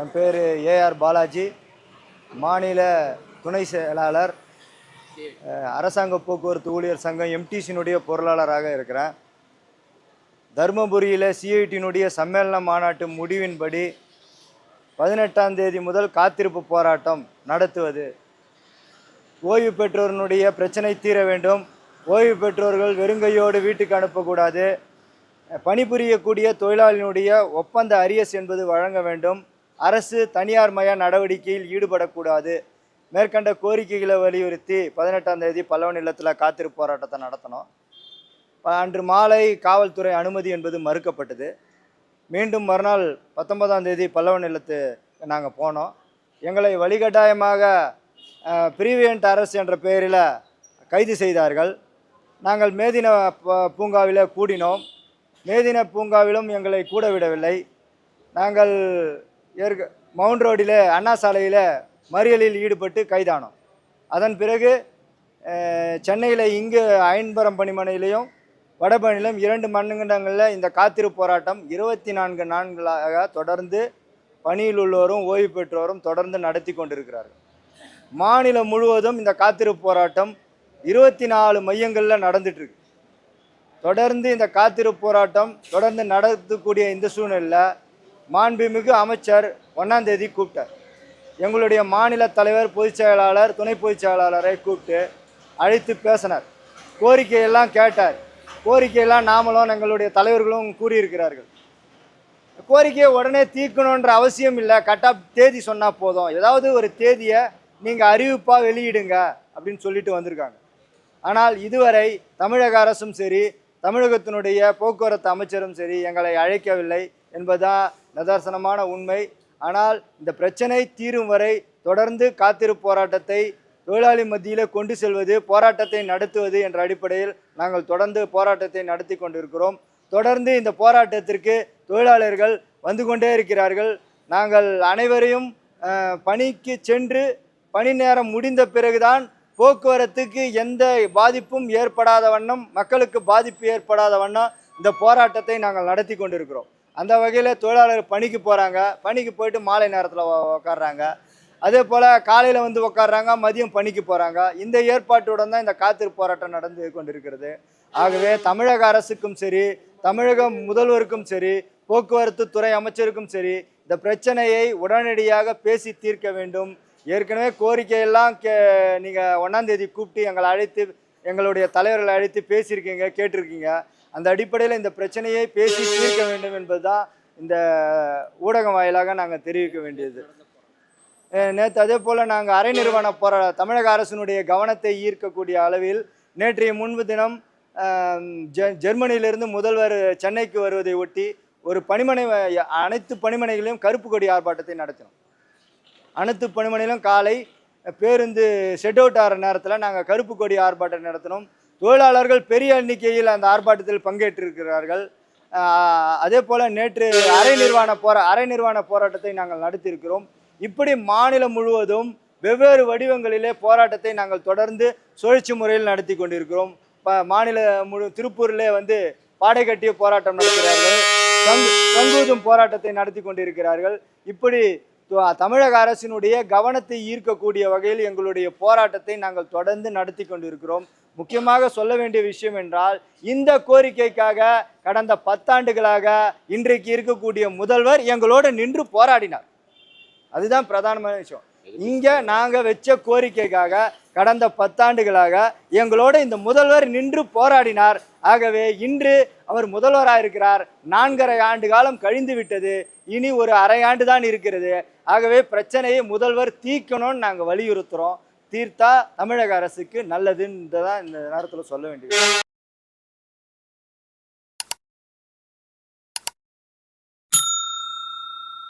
என் பேர் ஏஆர் பாலாஜி. மாநில துணை செயலாளர். அரசாங்க போக்குவரத்து ஊழியர் சங்கம் எம்டிசியினுடைய பொருளாளராக இருக்கிறேன். தருமபுரியில் சிஐடியினுடைய சம்மேளன மாநாட்டு முடிவின்படி பதினெட்டாம் தேதி முதல் காத்திருப்பு போராட்டம் நடத்துவது. ஓய்வு பெற்றோரினுடைய பிரச்சனை தீர வேண்டும். ஓய்வு பெற்றோர்கள் வெறுங்கையோடு வீட்டுக்கு அனுப்பக்கூடாது. பணிபுரியக்கூடிய தொழிலாளியினுடைய ஒப்பந்த அரியஸ் என்பது வழங்க வேண்டும். அரசு தனியார் மய நடவடிக்கையில் ஈடுபடக்கூடாது. மேற்கண்ட கோரிக்கைகளை வலியுறுத்தி பதினெட்டாம் தேதி பல்லவன் இல்லத்தில் காத்திருப்பு போராட்டத்தை நடத்தினோம் அன்று மாலை காவல்துறை அனுமதி என்பது மறுக்கப்பட்டது. மீண்டும் மறுநாள் பத்தொன்பதாம் தேதி பல்லவன் இல்லத்து நாங்கள் போனோம். எங்களை வழிகட்டாயமாக பிரிவியன்ட் அரசு என்ற பெயரில் கைது செய்தார்கள். நாங்கள் மேதின ப- பூங்காவில் கூடினோம். மேதின பூங்காவிலும் எங்களை கூட விடவில்லை. நாங்கள் ஏற்க மவுண்ட் ரோடில் அண்ணா சாலையில் மறியலில் ஈடுபட்டு கைதானோம். அதன் பிறகு சென்னையில் இங்கு அயன்பரம் பணிமனையிலையும் வடபழனியிலும் இரண்டு மண்ணுங்கண்டங்களில் இந்த காத்திருப்பு போராட்டம் இருபத்தி நான்கு நான்களாக தொடர்ந்து பணியில் உள்ளோரும் ஓய்வு பெற்றோரும் தொடர்ந்து நடத்தி கொண்டிருக்கிறார்கள். மாநிலம் முழுவதும் இந்த காத்திருப்பு போராட்டம் இருபத்தி நாலு மையங்களில் நடந்துட்டுருக்கு. தொடர்ந்து இந்த காத்திருப்பு போராட்டம் தொடர்ந்து நடத்தக்கூடிய இந்த சூழ்நிலையில் மாண்புமிகு அமைச்சர் ஒன்றாம் தேதி கூப்பிட்டார். எங்களுடைய மாநில தலைவர் பொதுச் செயலாளர் துணை பொதுச் செயலாளரை கூப்பிட்டு அழைத்து பேசினார். கோரிக்கையெல்லாம் கேட்டார். கோரிக்கையெல்லாம் நாமளும் எங்களுடைய தலைவர்களும் கூறியிருக்கிறார்கள். கோரிக்கையை உடனே தீர்க்கணுன்ற அவசியம் இல்லை. கரெக்டாக தேதி சொன்னால் போதும். ஏதாவது ஒரு தேதியை நீங்கள் அறிவிப்பாக வெளியிடுங்க அப்படின்னு சொல்லிட்டு வந்திருக்காங்க. ஆனால் இதுவரை தமிழக அரசும் சரி தமிழகத்தினுடைய போக்குவரத்து அமைச்சரும் சரி எங்களை அழைக்கவில்லை என்பதுதான் நிதர்சனமான உண்மை. ஆனால் இந்த பிரச்சனை தீரும் வரை தொடர்ந்து காத்திருப்பு போராட்டத்தை தொழிலாளி மத்தியில் கொண்டு செல்வது போராட்டத்தை நடத்துவது என்ற அடிப்படையில் நாங்கள் தொடர்ந்து போராட்டத்தை நடத்தி கொண்டிருக்கிறோம். தொடர்ந்து இந்த போராட்டத்திற்கு தொழிலாளர்கள் வந்து கொண்டே இருக்கிறார்கள். நாங்கள் அனைவரையும் பணிக்கு சென்று பணி நேரம் முடிந்த பிறகுதான் போக்குவரத்துக்கு எந்த பாதிப்பும் ஏற்படாத வண்ணம் மக்களுக்கு பாதிப்பு ஏற்படாத வண்ணம் இந்த போராட்டத்தை நாங்கள் நடத்தி கொண்டிருக்கிறோம். அந்த வகையில் தொழிலாளர் பணிக்கு போகிறாங்க பணிக்கு போயிட்டு மாலை நேரத்தில் உக்காடுறாங்க அதே போல் காலையில் வந்து உட்காடுறாங்க மதியம் பணிக்கு போகிறாங்க இந்த ஏற்பாட்டுடன் தான் இந்த காத்திருப்பு போராட்டம் நடந்து கொண்டிருக்கிறது. ஆகவே தமிழக அரசுக்கும் சரி தமிழக முதல்வருக்கும் சரி போக்குவரத்து துறை அமைச்சருக்கும் சரி இந்த பிரச்சனையை உடனடியாக பேசி தீர்க்க வேண்டும். ஏற்கனவே கோரிக்கையெல்லாம் கே நீங்கள் ஒன்றாந்தேதி கூப்பிட்டு எங்களை அழைத்து எங்களுடைய தலைவர்களை அழைத்து பேசியிருக்கீங்க கேட்டிருக்கீங்க. அந்த அடிப்படையில் இந்த பிரச்சனையை பேசி தீர்க்க வேண்டும் என்பதுதான் இந்த ஊடகம் வாயிலாக நாங்கள் தெரிவிக்க வேண்டியது. நேற்று அதே போல் நாங்கள் அரை நிறுவன போரா தமிழக அரசினுடைய கவனத்தை ஈர்க்கக்கூடிய அளவில் நேற்றைய முன்பு தினம் ஜெ ஜெர்மனியிலிருந்து முதல்வர் சென்னைக்கு வருவதை ஒட்டி ஒரு பணிமனை அனைத்து பணிமனைகளையும் கருப்பு கொடி ஆர்ப்பாட்டத்தை நடத்தினோம். அனைத்து பணிமனையிலும் காலை பேருந்து ஷெட் அவுட் ஆகிற நேரத்தில் நாங்கள் கருப்பு கொடி ஆர்ப்பாட்டம் நடத்தினோம். தொழிலாளர்கள் பெரிய எண்ணிக்கையில் அந்த ஆர்ப்பாட்டத்தில் பங்கேற்றிருக்கிறார்கள். அதே போல் நேற்று அரை நிர்வாண போரா அரை நிர்வாண போராட்டத்தை நாங்கள் நடத்தியிருக்கிறோம். இப்படி மாநிலம் முழுவதும் வெவ்வேறு வடிவங்களிலே போராட்டத்தை நாங்கள் தொடர்ந்து சுழற்சி முறையில் நடத்தி கொண்டிருக்கிறோம். ப மாநில முழு திருப்பூரிலே வந்து பாடை கட்டிய போராட்டம் நடத்துகிறார்கள். சங்கு சங்கூதும் போராட்டத்தை நடத்தி கொண்டிருக்கிறார்கள். இப்படி தமிழக அரசினுடைய கவனத்தை ஈர்க்கக்கூடிய வகையில் எங்களுடைய போராட்டத்தை நாங்கள் தொடர்ந்து நடத்தி கொண்டிருக்கிறோம். முக்கியமாக சொல்ல வேண்டிய விஷயம் என்றால் இந்த கோரிக்கைக்காக கடந்த பத்தாண்டுகளாக இன்றைக்கு இருக்கக்கூடிய முதல்வர் எங்களோடு நின்று போராடினார். அதுதான் பிரதானமான விஷயம். இங்கே நாங்கள் வச்ச கோரிக்கைக்காக கடந்த பத்தாண்டுகளாக எங்களோட இந்த முதல்வர் நின்று போராடினார். ஆகவே இன்று அவர் முதல்வராக இருக்கிறார் நான்கரை ஆண்டு காலம் கழிந்து விட்டது. இனி ஒரு அரை ஆண்டு தான் இருக்கிறது. ஆகவே பிரச்சனையை முதல்வர் தீர்க்கணும்னு நாங்கள் வலியுறுத்துகிறோம் தீர்த்தா தமிழக அரசுக்கு நல்லதுன்னு தான் இந்த நேரத்தில் சொல்ல வேண்டியது.